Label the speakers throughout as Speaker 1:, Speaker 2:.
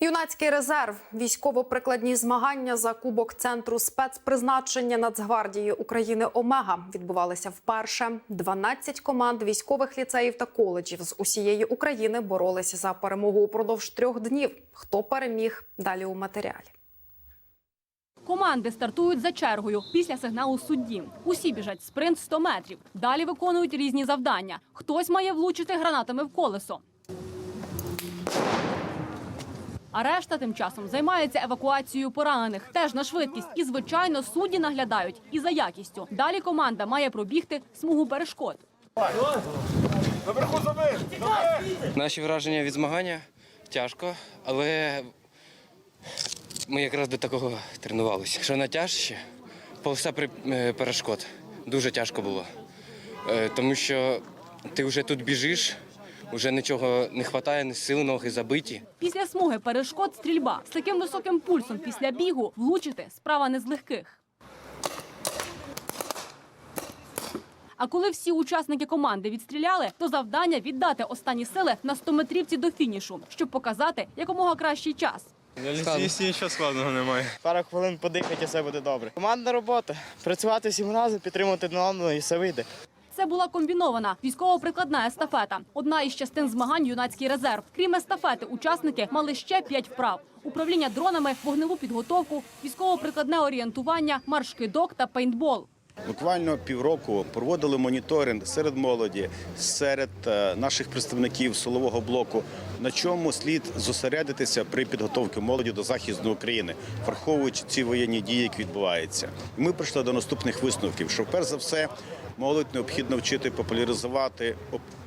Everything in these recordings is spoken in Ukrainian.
Speaker 1: Юнацький резерв, військово-прикладні змагання за кубок центру спецпризначення Нацгвардії України Омега відбувалися вперше. 12 команд військових ліцеїв та коледжів з усієї України боролися за перемогу упродовж трьох днів. Хто переміг? Далі у матеріалі.
Speaker 2: Команди стартують за чергою після сигналу судді. Усі біжать спринт 100 метрів. Далі виконують різні завдання. Хтось має влучити гранатами в колесо. А решта тим часом займається евакуацією поранених. Теж на швидкість. І, звичайно, судді наглядають і за якістю. Далі команда має пробігти смугу перешкод.
Speaker 3: Наші враження від змагання тяжко, але ми якраз до такого тренувалися. Що найтяжче, полоса при- е, перешкод. Дуже тяжко було. Е, Тому що ти вже тут біжиш, вже нічого не вистачає, ні сил, ноги забиті.
Speaker 2: Після смуги перешкод стрільба. З таким високим пульсом після бігу влучити справа не з легких. А коли всі учасники команди відстріляли, то завдання віддати останні сили на 100-метрівці до фінішу, щоб показати якомога кращий час.
Speaker 4: На лісі нічого складного немає.
Speaker 5: Пару хвилин подихати, і все буде добре. Командна робота. Працювати всім разом, підтримувати одного і все вийде.
Speaker 2: Це була комбінована військово-прикладна естафета. Одна із частин змагань юнацький резерв. Крім естафети, учасники мали ще п'ять вправ: управління дронами, вогневу підготовку, військово-прикладне орієнтування, марш-кидок та пейнтбол.
Speaker 6: Буквально півроку проводили моніторинг серед молоді, серед е, наших представників силового блоку, на чому слід зосередитися при підготовці молоді до захисту України, враховуючи ці воєнні дії, які відбуваються. Ми прийшли до наступних висновків: що перш за все молодь необхідно вчити популяризувати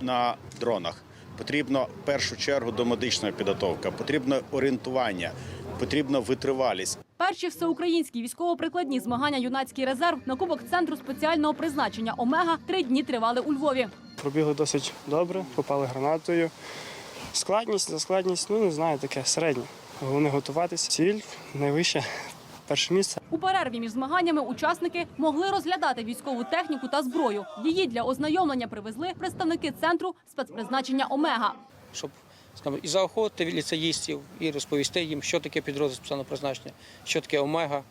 Speaker 6: на дронах. Потрібно в першу чергу домедична підготовка, потрібно орієнтування, потрібна витривалість.
Speaker 2: Перші всеукраїнські військово-прикладні змагання юнацький резерв на кубок центру спеціального призначення Омега три дні тривали у Львові.
Speaker 7: Пробігли досить добре, попали гранатою. Складність за складність, ну не знаю, таке середнє. Головне готуватися. Ціль найвища, перше місце.
Speaker 2: У перерві між змаганнями учасники могли розглядати військову техніку та зброю. Її для ознайомлення привезли представники центру спецпризначення Омега.
Speaker 8: щоб скажімо, і заохотити ліцеїстів, і розповісти їм, що таке підрозділ спеціального призначення, що таке омега. Е,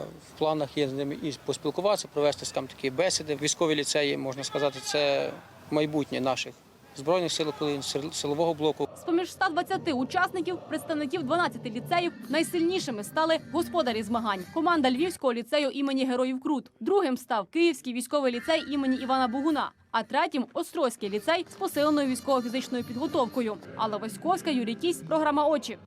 Speaker 8: В планах є з ними і поспілкуватися, провести скажімо, такі бесіди. Військові ліцеї, можна сказати, це майбутнє наших збройних сил України, силового блоку.
Speaker 2: З-поміж 120 учасників, представників 12 ліцеїв, найсильнішими стали господарі змагань. Команда Львівського ліцею імені Героїв Крут. Другим став Київський військовий ліцей імені Івана Бугуна. А третім Острозький ліцей з посиленою військово-фізичною підготовкою. Алла Васьковська, Юрій Кісь, програма Очі.